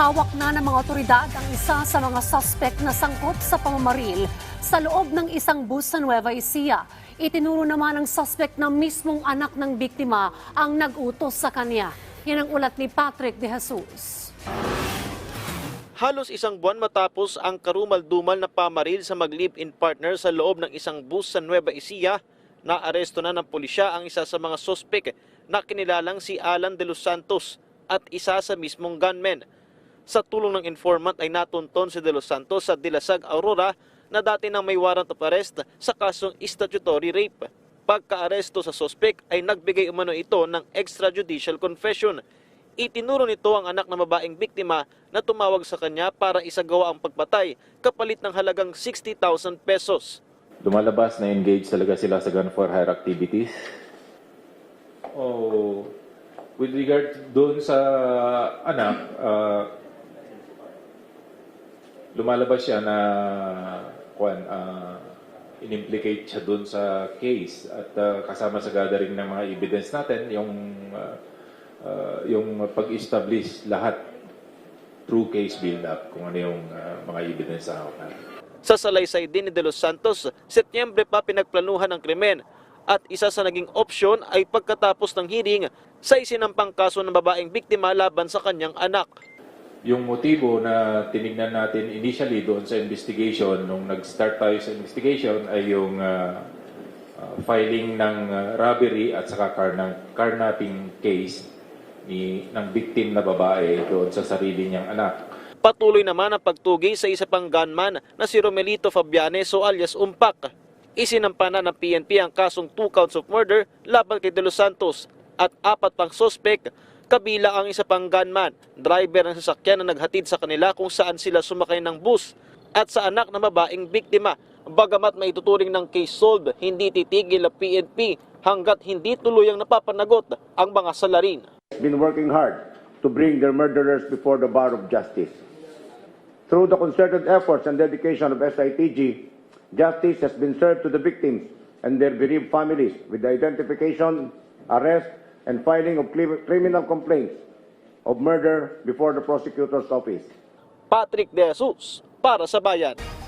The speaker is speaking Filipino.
Hawak na ng mga otoridad ang isa sa mga suspect na sangkot sa pamamaril sa loob ng isang bus sa Nueva Ecija. Itinuro naman ng suspect na mismong anak ng biktima ang nag-utos sa kanya. Yan ang ulat ni Patrick De Jesus. Halos isang buwan matapos ang karumal-dumal na pamaril sa mag-live-in partner sa loob ng isang bus sa Nueva Ecija, naaresto na ng pulisya ang isa sa mga sospek na kinilalang si Alan de los Santos at isa sa mismong gunman. Sa tulong ng informant ay natunton si de los Santos sa Dilasag, Aurora na dati nang may warrant of arrest sa kasong statutory rape. Pagka-aresto sa sospek ay nagbigay umano ito ng extrajudicial confession Itinuro nito ang anak ng babaeng biktima na tumawag sa kanya para isagawa ang pagpatay kapalit ng halagang 60,000 pesos. Lumalabas na engage talaga sila sa gun for hire activities. Oh, with regard doon sa anak, ah, lumalabas siya na kwan, ah, inimplicate siya doon sa case at ah, kasama sa gathering ng mga evidence natin yung ah, ah, yung pag-establish lahat through case build-up kung ano yung ah, mga evidence sa hawak natin. Sa salaysay din ni De Los Santos, Setyembre pa pinagplanuhan ang krimen at isa sa naging opsyon ay pagkatapos ng hearing sa isinampang kaso ng babaeng biktima laban sa kanyang anak. Yung motibo na tinignan natin initially doon sa investigation, nung nag-start tayo sa investigation, ay yung ah, ah, filing ng ah, robbery at saka carna- carnapping case ni, ng victim na babae doon sa sarili niyang anak. Patuloy naman ang pagtugi sa isa pang gunman na si Romelito Fabianes o alias Umpak. Isinampa na ng PNP ang kasong 2 counts of murder laban kay De Los Santos at apat pang sospek kabila ang isa pang gunman, driver ng sasakyan na naghatid sa kanila kung saan sila sumakay ng bus at sa anak na babaeng biktima. Bagamat may tuturing ng case solved, hindi titigil ang PNP hanggat hindi tuluyang napapanagot ang mga salarin. been working hard to bring their murderers before the bar of justice. Through the concerted efforts and dedication of SITG, justice has been served to the victims and their bereaved families with the identification, arrest, and filing of criminal complaints of murder before the prosecutor's office. Patrick De Jesus para sa Bayan.